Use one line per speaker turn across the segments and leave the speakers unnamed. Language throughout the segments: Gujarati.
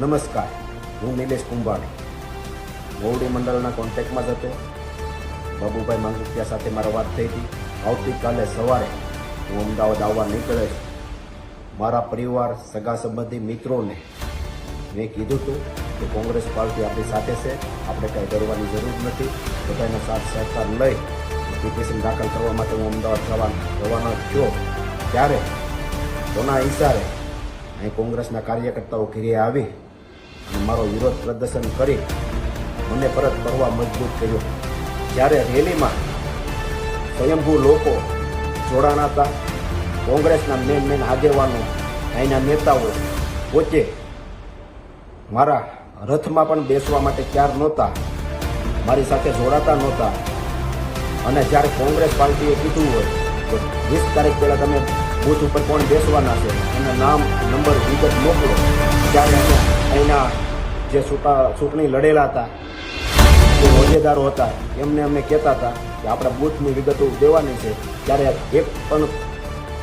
નમસ્કાર, હું નિલેશ કુંભાણી. મોવડી મંડળના કોન્ટેક્ટમાં જ હતો. બાબુભાઈ માંગુકિયા સાથે મારો વાત થઈ હતી. આવતીકાલે સવારે હું અમદાવાદ આવવા નીકળે મારા પરિવાર, સગા સંબંધી મિત્રોને મેં કીધું હતું કે કોંગ્રેસ પાર્ટી આપણી સાથે છે. આપણે કંઈ ડરવાની જરૂર નથી. બધાનો સાથ સહકાર લઈ એપ્લિકેશન દાખલ કરવા માટે હું અમદાવાદ જવા રવાના થયો ત્યારે કોના ઈશારે અહીં કોંગ્રેસના કાર્યકર્તાઓ ઘેરે આવી અને મારો વિરોધ પ્રદર્શન કરી મને પરત કરવા મજબૂત કર્યો. જ્યારે રેલીમાં સ્વયંભૂ લોકો જોડાણા હતા, કોંગ્રેસના મેન મેન આગેવાનો અહીંના નેતાઓ પોતે મારા રથમાં પણ બેસવા માટે તૈયાર નહોતા, મારી સાથે જોડાતા નહોતા. અને જ્યારે કોંગ્રેસ પાર્ટીએ કીધું હોય તો વીસ તારીખ પહેલાં તમે બૂથ ઉપર કોણ બેસવાના છે? એના નામ નંબર વિગત મોકલો. ત્યારે અહીંના જે ચૂંટા ચૂંટણી લડેલા હતા, જે હોદ્દેદારો હતા, એમને અમે કહેતા હતા કે આપણે બૂથની વિગતો દેવાની છે. ત્યારે એક પણ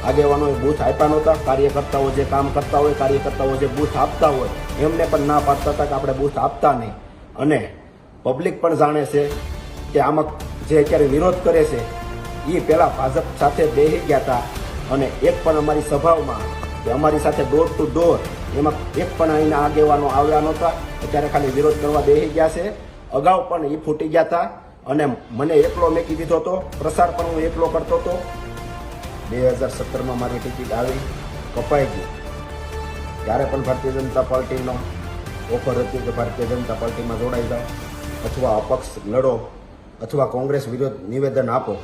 આગેવાનોએ બૂથ આપ્યા નહોતા. કાર્યકર્તાઓ જે કામ કરતા હોય, કાર્યકર્તાઓ જે બૂથ આપતા હોય, એમને પણ ના પાડતા હતા કે આપણે બૂથ આપતા નહીં. અને પબ્લિક પણ જાણે છે કે આમાં જે અત્યારે વિરોધ કરે છે એ પહેલાં ભાજપ સાથે બેસી ગયા હતા. અને એક પણ અમારી સભાઓમાં કે અમારી સાથે ડોર ટુ ડોર એમાં એક પણ અહીંના આગેવાનો આવ્યા નહોતા, અત્યારે ખાલી વિરોધ કરવા બેસી ગયા છે. અગાઉ પણ એ ફૂટી ગયા હતા અને મને એકલો મેકી દીધો હતો. પ્રસાર પણ હું એકલો કરતો હતો. બે હજાર સત્તરમાં મારી ટિકિટ આવી, કપાઈ ગઈ. ત્યારે પણ ભારતીય જનતા પાર્ટીનો ઓફર હતી કે ભારતીય જનતા પાર્ટીમાં જોડાઈ જાઓ, અથવા અપક્ષ લડો, અથવા કોંગ્રેસ વિરોધ નિવેદન આપો.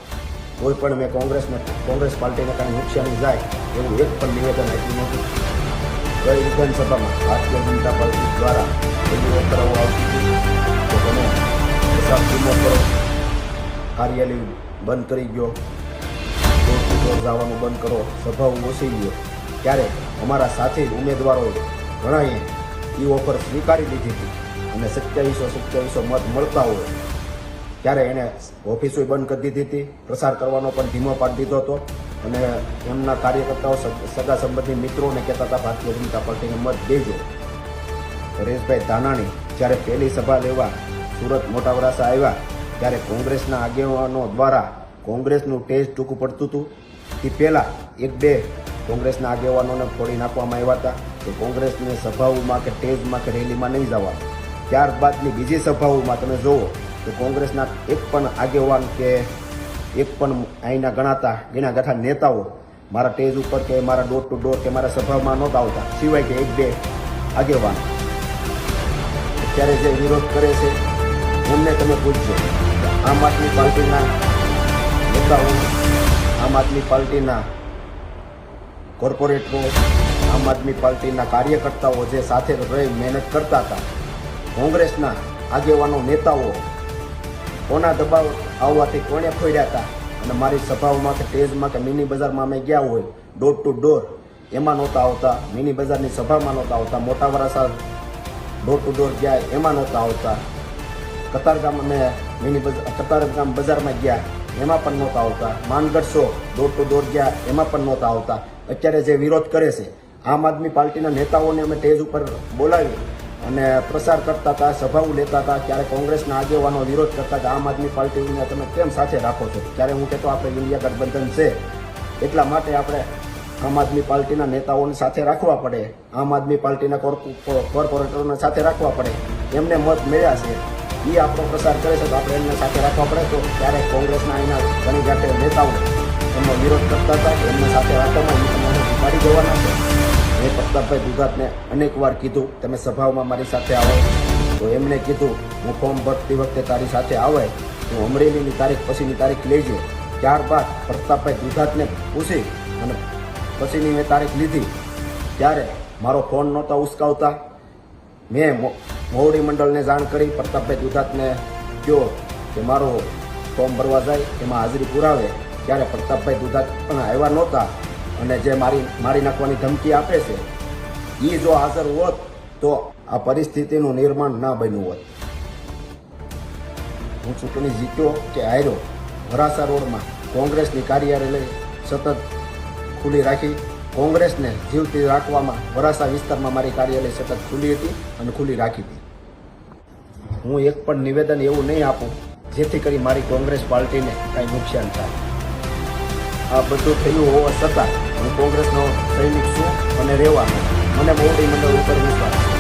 કોઈ પણ મેં કોંગ્રેસમાં કોંગ્રેસ પાર્ટીને કાંઈ નુકસાની જાય, એવું એક પણ નિવેદન આપ્યું નહોતું ગઈ વિધાનસભામાં ભારતીય જનતા પાર્ટી દ્વારા રજૂઆત કરવામાં આવતી તો તમે હિસાબ ધીમો કરો. કાર્યાલય બંધ કરી ગયો. ટુ જવાનું બંધ કરો. સભાઓ ઓછી ગયો. ત્યારે અમારા સાથી ઉમેદવારો ઘણાએ એ ઓફર સ્વીકારી લીધી હતી. અને સત્યાવીસો સત્યાવીસો મત મળતા હોય ત્યારે એણે ઓફિસો બંધ કરી દીધી હતી. પ્રસાર કરવાનો પણ ધીમો પાડી દીધો હતો. અને એમના કાર્યકર્તાઓ સગા સંબંધી મિત્રોને કહેતા હતા, ભારતીય જનતા પાર્ટીને મત દેજો. પરેશભાઈ ધાનાણી જ્યારે પહેલી સભા લેવા સુરત મોટા વરાસા આવ્યા, ત્યારે કોંગ્રેસના આગેવાનો દ્વારા કોંગ્રેસનું ટેજ ટૂંકું પડતું હતું. તે પહેલાં એક બે કોંગ્રેસના આગેવાનોને ફોડી નાખવામાં આવ્યા હતા કે કોંગ્રેસની સભાઓમાં કે ટેજમાં કે રેલીમાં નહીં જવાનું. ત્યારબાદની બીજી સભાઓમાં તમે જુઓ તો કોંગ્રેસના એક પણ આગેવાન કે એક પણ અહીંના ગણાતા ગીણા ગાંઠા નેતાઓ મારા ટેજ ઉપર કે મારા ડોર ટુ ડોર કે મારા સભામાં નહોતા આવતા. સિવાય કે એક બે આગેવાન. અત્યારે જે વિરોધ કરે છે, એમને તમે પૂછજો. આમ આદમી પાર્ટીના નેતાઓ, આમ આદમી પાર્ટીના કોર્પોરેટરો, આમ આદમી પાર્ટીના કાર્યકર્તાઓ જે સાથે રહી મહેનત કરતા હતા, કોંગ્રેસના આગેવાનો, નેતાઓ કોના દબાવ આવવાથી કોણે ખોડ્યા હતા? અને મારી સભાઓમાં કે સ્ટેજમાં કે મિની બજારમાં અમે ગયા હોય ડોર ટુ ડોર એમાં નહોતા આવતા. મિની બજારની સભામાં નહોતા આવતા. મોટા વરાસા ડોર ટુ ડોર ગયા, એમાં નહોતા આવતા. કતારગામ અમે મિની બજાર કતારગામ બજારમાં ગયા, એમાં પણ નહોતા આવતા. Mangadh show door to door ગયા, એમાં પણ નહોતા આવતા. અત્યારે જે વિરોધ કરે છે, આમ આદમી પાર્ટીના નેતાઓને અમે સ્ટેજ ઉપર બોલાવી અને પ્રસાર કરતા હતા, સભાઓ લેતા હતા, ત્યારે કોંગ્રેસના આગેવાનો વિરોધ કરતા હતા. આમ આદમી પાર્ટીને તમે કેમ સાથે રાખો છો? ત્યારે હું કહેતો, આપણે ઇન્ડિયા ગઠબંધન છે. એટલા માટે આપણે આમ આદમી પાર્ટીના નેતાઓને સાથે રાખવા પડે. આમ આદમી પાર્ટીના કોર્પો- કોર્પોરેટરોને સાથે રાખવા પડે. એમને મત મળ્યા છે. એ આપણો પ્રસાર કરે છે તો આપણે એમને સાથે રાખવા પડે. તો ત્યારે કોંગ્રેસના અહીંના ઘણી જાતે નેતાઓ એમનો વિરોધ કરતા હતા. એમને સાથે રાખવામાં એ જવાના છે. મેં પ્રતાપભાઈ દુધાતને અનેક વાર કીધું, તમે સભાઓમાં મારી સાથે આવો. તો એમણે કીધું, હું ફોર્મ ભરતી વખતે તારી સાથે આવે હું અમરેલીની તારીખ, પછીની તારીખ લેજો. ત્યારબાદ પ્રતાપભાઈ દુધાતને પૂછી, અને પછીની મેં તારીખ લીધી. ત્યારે મારો ફોન નહોતા ઉસકાવતા. મો- મોવડી મંડળને જાણ કરી પ્રતાપભાઈ દુધાતને કહ્યો કે મારો ફોર્મ ભરવા જાય, એમાં હાજરી પુરાવે. ત્યારે પ્રતાપભાઈ દુધાત પણ આવ્યા નહોતા. અને જે મારી મારી નાખવાની ધમકી આપે છે એ જો હાજર હોત તો આ પરિસ્થિતિનું નિર્માણ ના બન્યું હોત. હું ચૂંટણી જીત્યો કે હાર્યો વરાસા રોડમાં કોંગ્રેસની કાર્યાલય સતત ખુલ્લી રાખી, કોંગ્રેસને જીવતી રાખવામાં વરાસા વિસ્તારમાં મારી કાર્યાલય સતત ખુલ્લી હતી અને ખુલ્લી રાખી હતી. હું એક પણ નિવેદન એવું નહીં આપું, જેથી કરી મારી કોંગ્રેસ પાર્ટીને કાંઈ નુકસાન થાય. આ બધું થયું હોવા છતાં હું કોંગ્રેસનો સૈનિક છું અને રહેવા મને મોવડી મંડળ ઉપર વિશ્વાસ છે.